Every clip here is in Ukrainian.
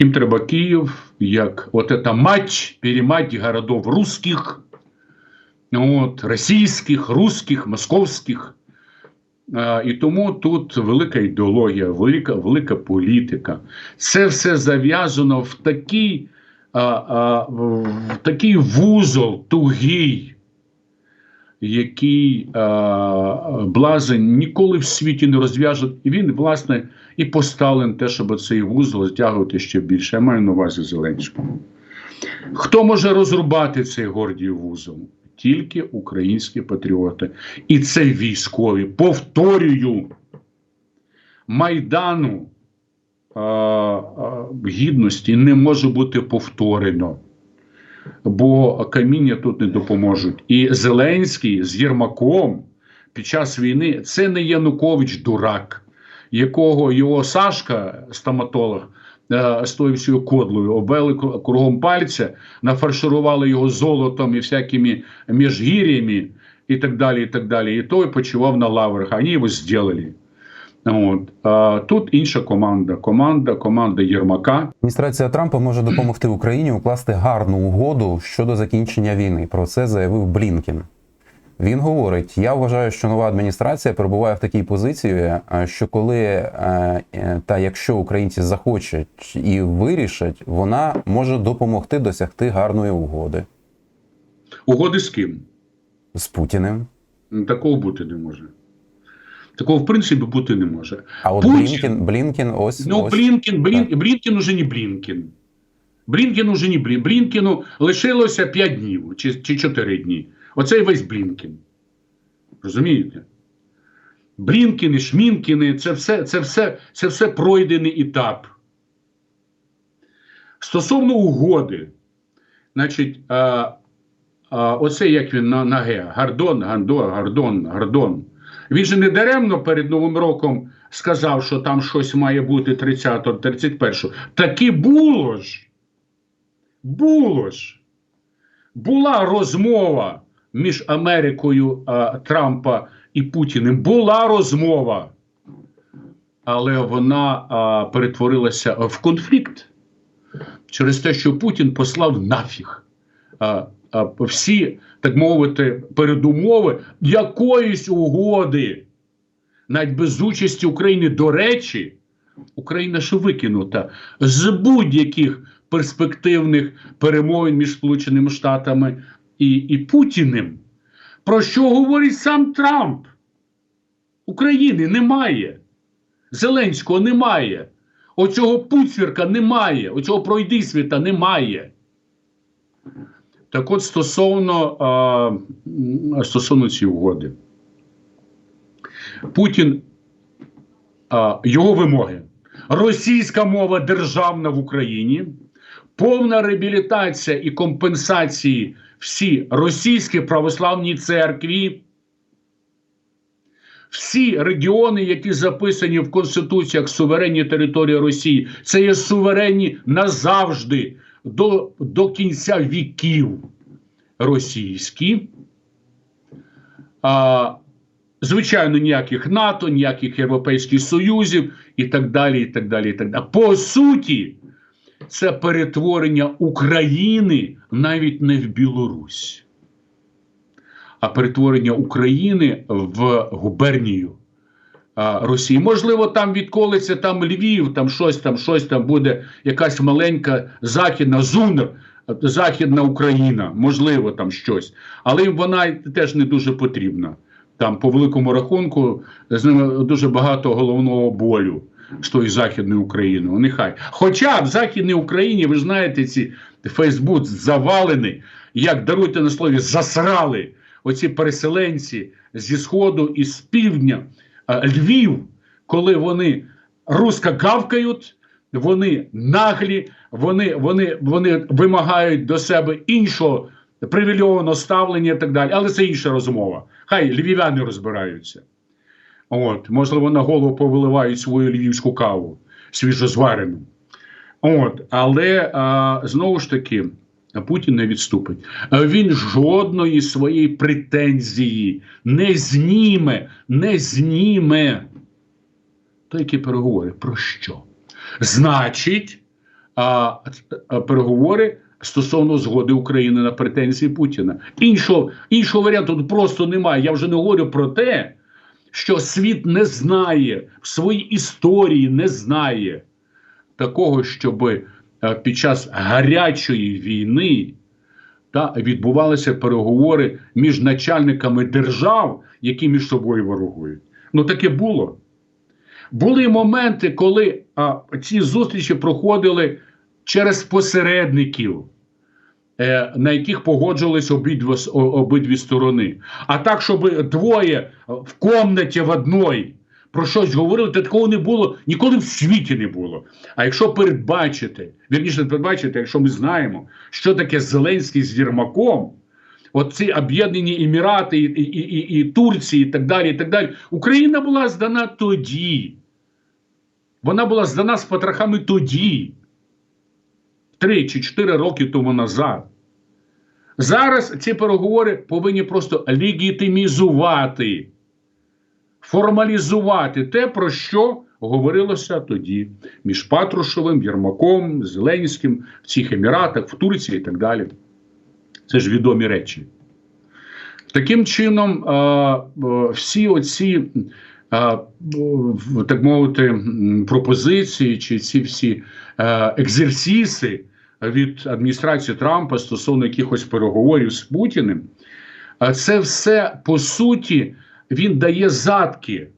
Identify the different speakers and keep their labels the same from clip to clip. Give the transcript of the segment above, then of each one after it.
Speaker 1: Їм треба Київ, як от эта мать, перемать городов русских, от, російських, русських, московських. А, і тому тут велика ідеологія, велика, велика політика. Це все зав'язано в такий, а, а, в такий вузол тугий, який а, блазень ніколи в світі не розв'яже. І він, власне, і поставлен те, щоб цей вузол затягувати ще більше. Я маю на увазі Зеленського. Хто може розрубати цей гордій вузол? Тільки українські патріоти. І це військові. Повторюю, Майдану а, а, гідності не може бути повторено, бо каміння тут не допоможуть. І Зеленський з Єрмаком під час війни це не Янукович дурак, якого його Сашка, стоматолог, е, з тою всією кодлою обвели кругом пальця, нафарширували його золотом і всякими міжгір'ями і так далі. І так далі. І той почував на лаврах. Вони його зробили. От. А, тут інша команда. Команда, команда Єрмака.
Speaker 2: Адміністрація Трампа може допомогти Україні укласти гарну угоду щодо закінчення війни. Про це заявив Блінкен. Він говорить: я вважаю, що нова адміністрація перебуває в такій позиції, е, що коли е, та якщо українці захочуть і вирішать, вона може допомогти досягти гарної угоди
Speaker 1: Угоди з ким?
Speaker 2: з Путіним.
Speaker 1: Такого бути не може. Такого, в принципі, бути не може.
Speaker 2: А от
Speaker 1: Путін-
Speaker 2: Блінкен, Блінкен, ось
Speaker 1: Ну,
Speaker 2: ось
Speaker 1: Блінкен, Блін, Блінкен уже не Блінкен. Блінкен уже не Блін. Блінкену лишилося 5 днів чи, чи 4 дні. Оцей весь Блінкен. Розумієте? Блінкени, Шмінкени це все, це, все, це все пройдений етап. Стосовно угоди, значить, а, а, оце як він на, на Г. Гардон, Гандон, Гардон, Гардон. Він же не даремно перед Новим роком сказав, що там щось має бути 30-го, 31-го. Таки було ж. Було ж. Була розмова між Америкою а, Трампа і Путіним. Була розмова. Але вона а, перетворилася в конфлікт через те, що Путін послав нафіг а, а, всі, так мовити, передумови якоїсь угоди, навіть без участі України, до речі, Україна ж викинута з будь-яких перспективних перемовин між Сполученими Штатами і, і Путіним. Про що говорить сам Трамп? України немає. Зеленського немає. Оцього Пуцвірка немає. Оцього пройдисвіта немає. Так от стосовно, а, стосовно цієї угоди. Путін, а, його вимоги. Російська мова державна в Україні, повна реабілітація і компенсації всі російські православні церкві, всі регіони, які записані в Конституції як суверенні території Росії, це є суверенні назавжди до, до кінця віків російські. А, звичайно, ніяких НАТО, ніяких Європейських Союзів і так далі. і так далі, і так далі. По суті, це перетворення України навіть не в Білорусь, а перетворення України в губернію Росії. Можливо, там відколиться там Львів, там щось там, щось там буде, якась маленька західна зунер, західна Україна, можливо, там щось. Але вона теж не дуже потрібна. Там, по великому рахунку, з ними дуже багато головного болю з тої Західної України. Нехай. Хоча в Західній Україні, ви знаєте, ці Фейсбук завалені, як даруйте на слові, засрали оці переселенці зі Сходу і з півдня Львів, коли вони руска гавкають, вони наглі, вони, вони, вони вимагають до себе іншого привільованого ставлення і так далі. Але це інша розмова. Хай львів'яни розбираються. От, можливо, на голову повиливають свою львівську каву свіжозварену. От, але а, знову ж таки, Путін не відступить. Він жодної своєї претензії не зніме, не зніме. То які переговори? Про що? Значить, а, а, переговори стосовно згоди України на претензії Путіна. Іншого, іншого варіанту просто немає. Я вже не говорю про те, що світ не знає в своїй історії не знає такого, щоб під час гарячої війни та відбувалися переговори між начальниками держав, які між собою ворогують. Ну таке було. Були моменти, коли а, ці зустрічі проходили через посередників, е, на яких погоджувалися обидві, обидві сторони. А так, щоб двоє в комнаті в одній про щось говорили, то такого не було, ніколи в світі не було. А якщо передбачити, вірніше не передбачити, якщо ми знаємо, що таке Зеленський з Єрмаком, от ці об'єднані Емірати і, і, і, і Турції, і так далі, і так далі, Україна була здана тоді. Вона була здана з потрохами тоді, три чи чотири роки тому назад. Зараз ці переговори повинні просто легітимізувати, формалізувати те, про що говорилося тоді між Патрушевим, Єрмаком, Зеленським, в цих Еміратах, в Турції і так далі. Це ж відомі речі. Таким чином, всі оці, так мовити, пропозиції чи ці всі е, екзерсіси від адміністрації Трампа стосовно якихось переговорів з Путіним, це все по суті він дає задки.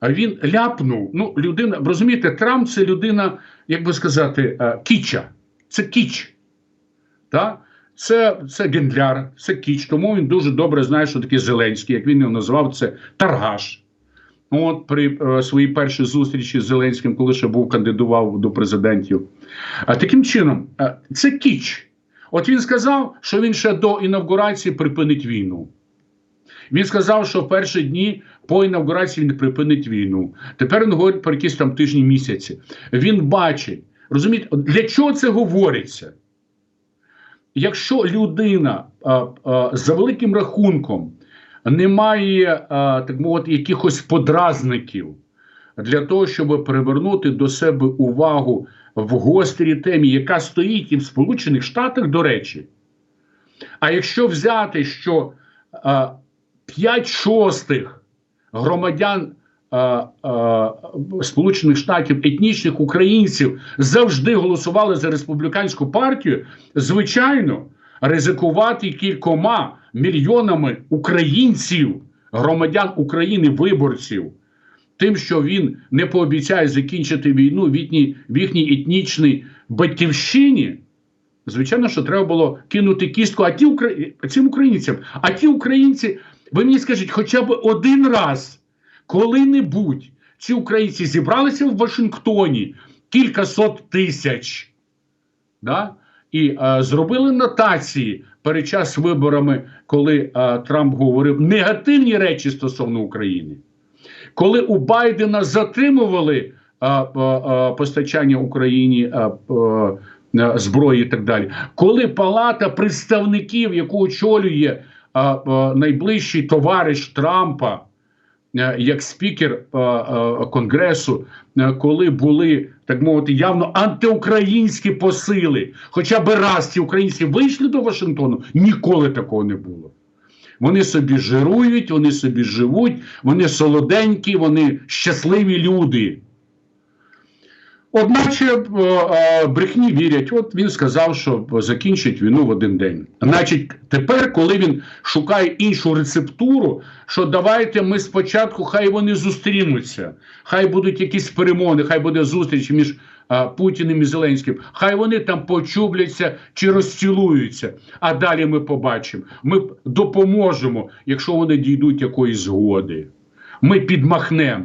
Speaker 1: А він ляпнув. Ну, людина, розумієте, Трамп це людина, як би сказати, е, кіча. Це кіч. Так? Це, це гендляр, це кіч. Тому він дуже добре знає, що таке Зеленський, як він його назвав, це Таргаш. От при е, своїй першій зустрічі з Зеленським, коли ще був кандидував до президентів. А таким чином, е, це кіч. От він сказав, що він ще до інавгурації припинить війну. Він сказав, що в перші дні по інавгурації він припинить війну. Тепер він говорить про якісь там тижні місяці. Він бачить, розумієте, для чого це говориться? Якщо людина а, а, за великим рахунком не має, а, так мовити, якихось подразників для того, щоб привернути до себе увагу в гострій темі, яка стоїть і в Сполучених Штатах, до речі. А якщо взяти, що а, 5 шостих громадян а, Сполучених Штатів, етнічних українців завжди голосували за республіканську партію, звичайно, ризикувати кількома мільйонами українців, громадян України, виборців, тим, що він не пообіцяє закінчити війну в їхній, етнічній батьківщині. Звичайно, що треба було кинути кістку а ті укра... цим українцям. А ті українці, ви мені скажіть, хоча б один раз, коли-небудь ці українці зібралися в Вашингтоні кілька сот тисяч, да? І е, зробили нотації перед час виборами, коли е, Трамп говорив негативні речі стосовно України. Коли у Байдена затримували а, а, а, постачання Україні а, а, а, зброї і так далі, коли Палата представників, яку очолює а, а, найближчий товариш Трампа, а, як спікер а, а, Конгресу, а, коли були так мовити явно антиукраїнські посили, хоча б раз ці українці вийшли до Вашингтону, ніколи такого не було. Вони собі жирують, вони собі живуть, вони солоденькі, вони щасливі люди. Одначе е, е, брехні вірять, от він сказав, що закінчить війну в один день. Значить, тепер, коли він шукає іншу рецептуру, що давайте ми спочатку, хай вони зустрінуться, хай будуть якісь перемоги, хай буде зустріч між а, Путіним і Зеленським, хай вони там почубляться чи розцілуються. А далі ми побачимо. Ми допоможемо, якщо вони дійдуть якоїсь згоди. Ми підмахнемо.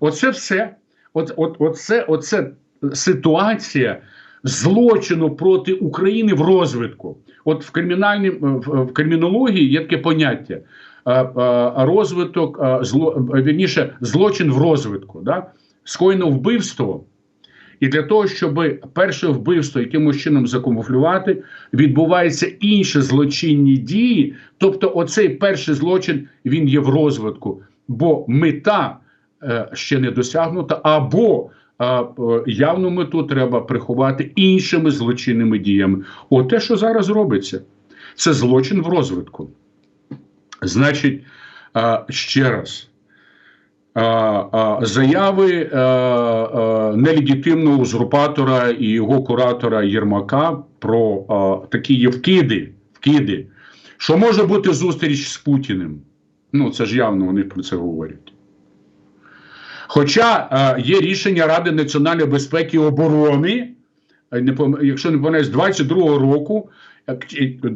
Speaker 1: Оце все. От, от, оце, оце ситуація злочину проти України в розвитку. От в кримінальній в, в кримінології є таке поняття. а, а, Розвиток, зло, вірніше, злочин в розвитку. Да? Скоєно вбивство. І для того, щоб перше вбивство якимось чином закамуфлювати, відбуваються інші злочинні дії. Тобто, оцей перший злочин він є в розвитку, бо мета е, ще не досягнута, або е, явну мету треба приховати іншими злочинними діями. От те, що зараз робиться, це злочин в розвитку. Значить, ще раз. Заяви е, е, нелегітимного узурпатора і його куратора Єрмака про такі є вкиди, вкиди, що може бути зустріч з Путіним. Ну, це ж явно вони про це говорять. Хоча е, є рішення Ради національної безпеки і оборони, е, не якщо не помиляюсь, з 22-го року,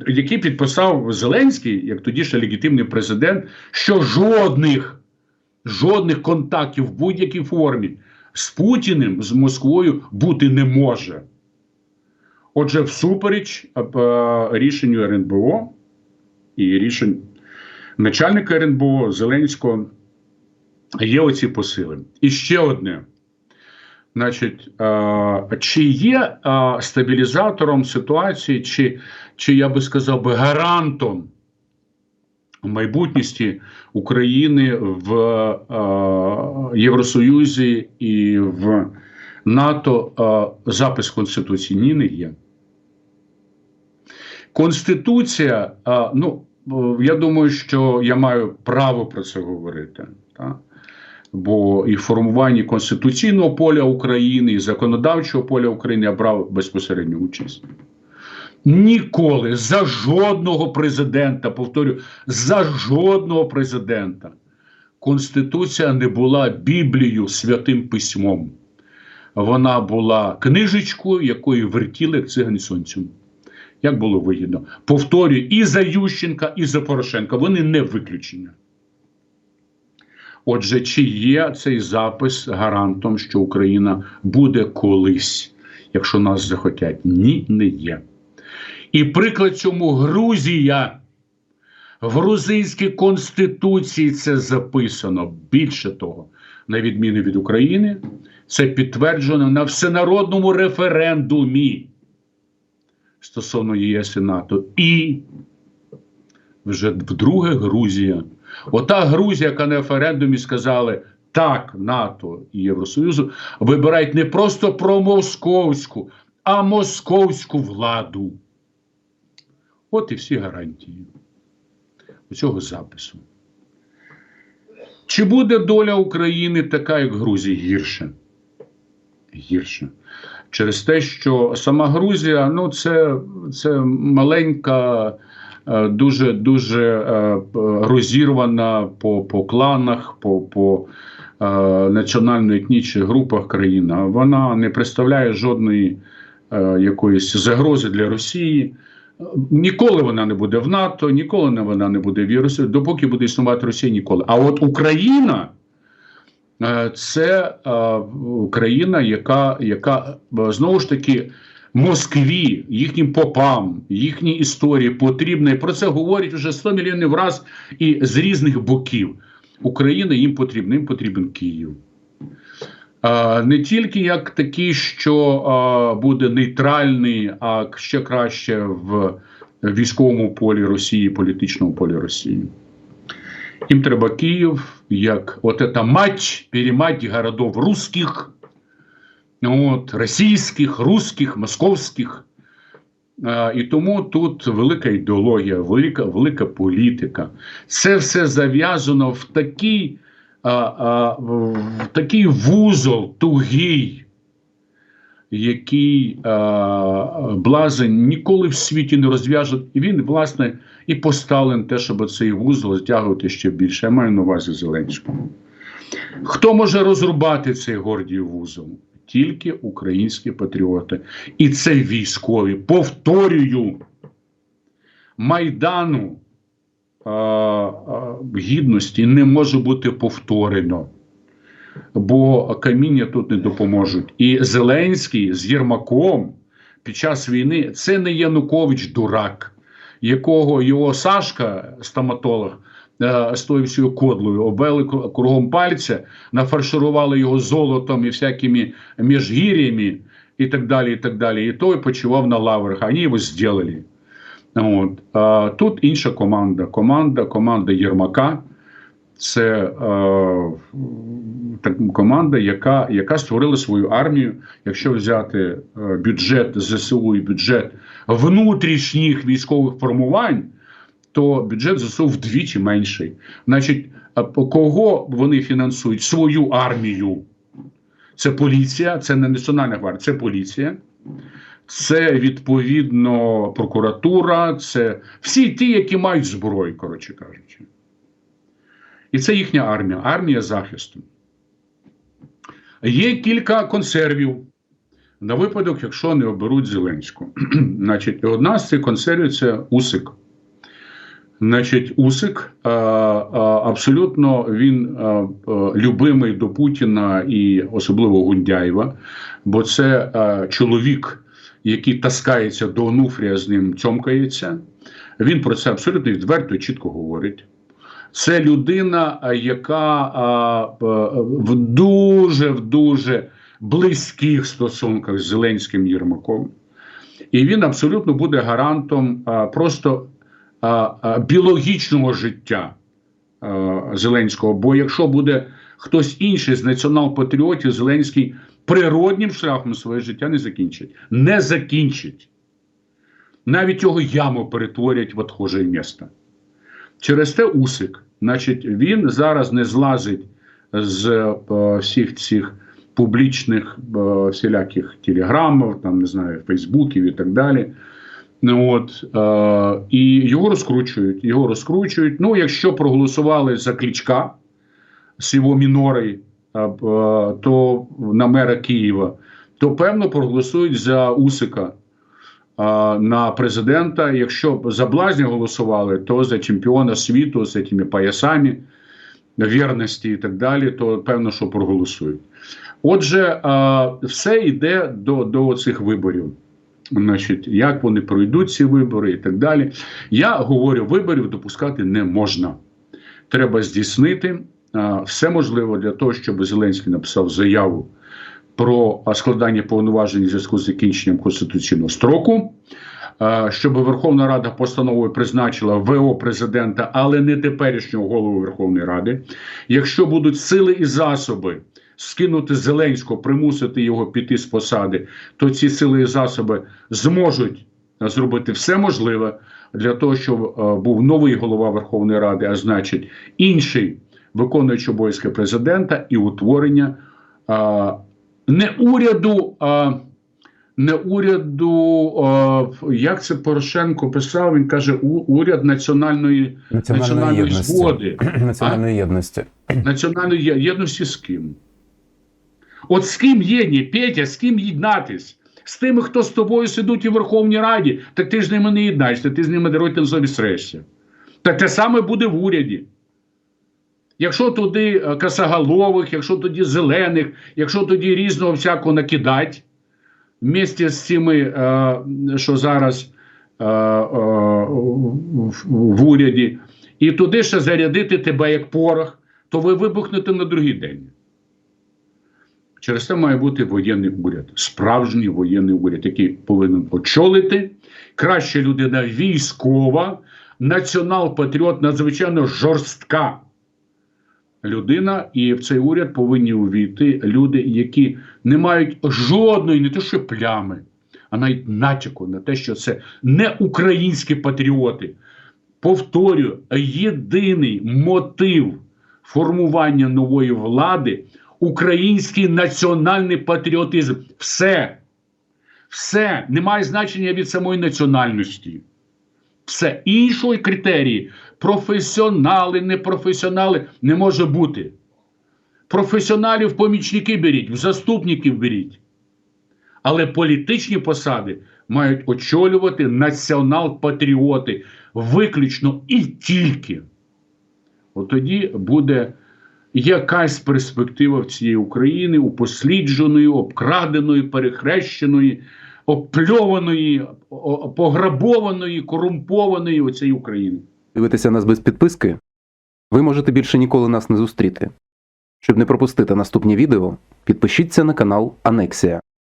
Speaker 1: який підписав Зеленський, як тоді ще легітимний президент, що жодних, жодних контактів в будь-якій формі з Путіним, з Москвою бути не може. Отже, всупереч е, е, рішенню РНБО і рішень начальника РНБО Зеленського є оці посили. І ще одне. Значить, чи є стабілізатором ситуації, чи, чи я би сказав би гарантом майбутності України в Євросоюзі і в НАТО запис Конституції? Ні, не є. Конституція, ну, я думаю, що я маю право про це говорити. Так? Бо і формуванні конституційного поля України, і законодавчого поля України я брав безпосередню участь. Ніколи за жодного президента, повторю, за жодного президента Конституція не була Біблією святим письмом. Вона була книжечкою, якою вертіли цигань сонцем. Як було вигідно. Повторюю, і за Ющенка, і за Порошенка. Вони не виключення. Отже, чи є цей запис гарантом, що Україна буде колись, якщо нас захотять? Ні, не є. І приклад цьому Грузія. В грузинській конституції це записано. Більше того, на відміну від України, це підтверджено на всенародному референдумі стосовно ЄС і НАТО. І вже вдруге Грузія. Ота Грузія, яка на референдумі сказали так НАТО і Євросоюзу, вибирають не просто про московську, а московську владу. От і всі гарантії цього запису. Чи буде доля України така, як Грузії, гірше? Гірше. Через те, що сама Грузія, ну, це, це маленька, дуже дуже е, розірвана по, по кланах, по, по е, національно-етнічних групах країна. Вона не представляє жодної е, якоїсь загрози для Росії. Ніколи вона не буде в НАТО, ніколи вона не буде в Євросоюзі, допоки буде існувати Росія, ніколи. А от Україна е, це е, країна, яка, яка е, знову ж таки Москві, їхнім попам, їхній історії потрібна. І про це говорять вже 100 мільйонів раз і з різних боків. Україна їм потрібна, їм потрібен Київ. Не тільки як такий, що буде нейтральний, а ще краще в військовому полі Росії, політичному полі Росії. Їм треба Київ, як от эта мать, перемать городов русських, от, російських, русських, московських. І тому тут велика ідеологія, велика, велика політика. Це все зав'язано в такий, в такий вузол тугий, який блазень ніколи в світі не розв'яже. І він, власне, і поставлен те, щоб цей вузол затягувати ще більше. Я маю на увазі Зеленського. Хто може розрубати цей гордій вузол? Тільки українські патріоти. І це військові. Повторюю, Майдану а, а, гідності не може бути повторено. Бо каміння тут не допоможуть. І Зеленський з Єрмаком під час війни це не Янукович дурак, якого його Сашка, стоматолог, з тою всією кодлою обвели кругом пальця, нафарширували його золотом і всякими міжгір'ями і так далі. І так далі. І той почував на лаврах. Вони його зробили. От. А, тут інша команда. Команда, команда Єрмака. Це е, так, команда, яка, яка створила свою армію. Якщо взяти е, бюджет ЗСУ і бюджет внутрішніх військових формувань, то бюджет ЗСУ вдвічі менший. Значить, кого вони фінансують свою армію? Це поліція, це не національна гвардія, це поліція. Це відповідно прокуратура, це всі ті, які мають зброю, коротше кажучи. І це їхня армія, армія захисту. Є кілька консервів на випадок, якщо не оберуть Зеленську. Значить, одна з цих консервів це Усик. Значить, Усик абсолютно він любимий до Путіна і особливо Гундяєва, бо це чоловік, який таскається до Онуфрія, з ним цьомкається. Він про це абсолютно відверто і чітко говорить. Це людина, яка в дуже в дуже близьких стосунках з Зеленським Єрмаком. І він абсолютно буде гарантом просто біологічного життя Зеленського. Бо якщо буде хтось інший з націонал-патріотів, Зеленський природнім шляхом своє життя не закінчить. Не закінчить. Навіть його яму перетворять в отхоже місто. Через те Усик, значить, він зараз не злазить з е, всіх цих публічних е, всіляких телеграмів, там не знаю, фейсбуків і так далі. Ну, от, е, і його розкручують. Його розкручують. Ну, якщо проголосували за Кличка з його мінори, е, е, то на мера Києва, то певно проголосують за Усика а, на президента. Якщо за блазня голосували, то за чемпіона світу з цими поясами вірності і так далі, то певно, що проголосують. Отже, а, все йде до, до цих виборів. Значить, як вони пройдуть ці вибори і так далі. Я говорю, виборів допускати не можна. Треба здійснити а, все можливе для того, щоб Зеленський написав заяву про складання повноважень у зв'язку з закінченням конституційного строку, щоб Верховна Рада постановою призначила ВО президента, але не теперішнього голову Верховної Ради. Якщо будуть сили і засоби скинути Зеленського, примусити його піти з посади, то ці сили і засоби зможуть зробити все можливе для того, щоб був новий голова Верховної Ради, а значить інший виконуючий обов'язки президента і утворення. А, не уряду, а не уряду, як це Порошенко писав, він каже, уряд національної,
Speaker 2: Національної
Speaker 1: національної
Speaker 2: єдності.
Speaker 1: згоди,
Speaker 2: Національної єдності.
Speaker 1: національної єдності з ким? От з ким єдні, Петя, з ким єднатись? З тими, хто з тобою сидуть у Верховній Раді, так ти ж ними не єднаєшся, ти з ними даруйте собі срешся. Та те саме буде в уряді. Якщо туди е, косоголових, якщо тоді зелених, якщо тоді різного всякого накидать, вместе з цими, е, що зараз е, в уряді, і туди ще зарядити тебе як порох, то ви вибухнете на другий день. Через це має бути воєнний уряд, справжній воєнний уряд, який повинен очолити. Краще людина військова, націонал-патріот, надзвичайно жорстка людина, і в цей уряд повинні увійти люди, які не мають жодної, не то що плями, а навіть натяку на те, що це не українські патріоти. Повторюю, єдиний мотив формування нової влади український національний патріотизм. Все. Все немає значення від самої національності. Все іншої критерії професіонали, непрофесіонали не може бути. Професіоналів помічники беріть, в заступників беріть. Але політичні посади мають очолювати націонал-патріоти виключно і тільки. От тоді буде якась перспектива в цієї України упослідженої, обкраденої, перехрещеної, опльованої, пограбованої, корумпованої оцієї України.
Speaker 2: Дивитися нас без підписки? Ви можете більше ніколи нас не зустріти. Щоб не пропустити наступні відео, підпишіться на канал Анексія.